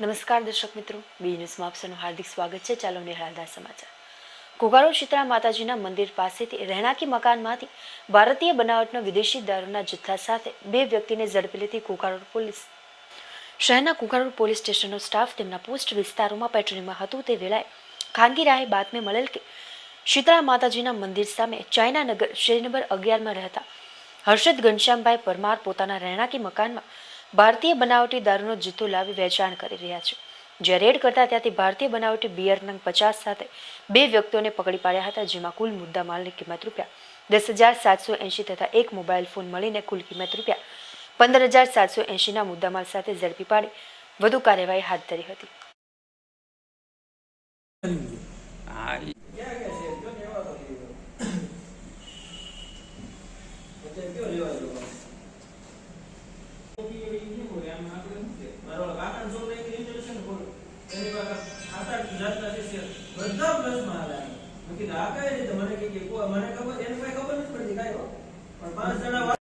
નમસ્કાર દર્શક મિત્રો, બી ન્યૂઝમાં આપસનું હાર્દિક સ્વાગત છે. ચાલો નિહાળતા સમાચાર. ઘોઘારો શીતળા માતાજીના મંદિર પાસેથી રહેણાંકી મકાનમાંથી ભારતીય બનાવટનો વિદેશી દારૂના જથ્થા સાથે બે વ્યક્તિને ઝડપી લીધી ઘોઘારોડ પોલીસ શહેરના કુકારોડ પોલીસ સ્ટેશનનો સ્ટાફ તેમના પોસ્ટ વિસ્તારોમાં પેટ્રોલિંગમાં હતું. તે વેળાએ ખાનગી રાહે બાતમી મળેલ કે શીતળા માતાજીના મંદિર સામે ચાઇના નગર શેરી નંબર અગિયારમાં રહેતા હર્ષદ ઘનશ્યામભાઈ પરમાર પોતાના રહેણાંકી મકાનમાં ભારતીય બનાવટી દારૂનો જથ્થો લાવી વેચાણ કરી રહ્યા છે. જે રેડ કરતા ત્યાંથી ભારતીય બનાવટી બિયર નંગ પચાસ સાથે બે વ્યક્તિઓને પકડી પાડ્યા હતા, જેમાં કુલ મુદ્દામાલની કિંમત રૂપિયા દસ હજાર સાતસો એંશી તથા એક મોબાઈલ ફોન મળીને કુલ કિંમત રૂપિયા પંદર હજાર સાતસો એંશીના મુદ્દામાલ સાથે ઝડપી પાડી વધુ કાર્યવાહી હાથ ધરી હતી. હા, ઈ. મને ખબર એને કઈ ખબર નથી પડતી કાંઈ. પણ પાંચ જણા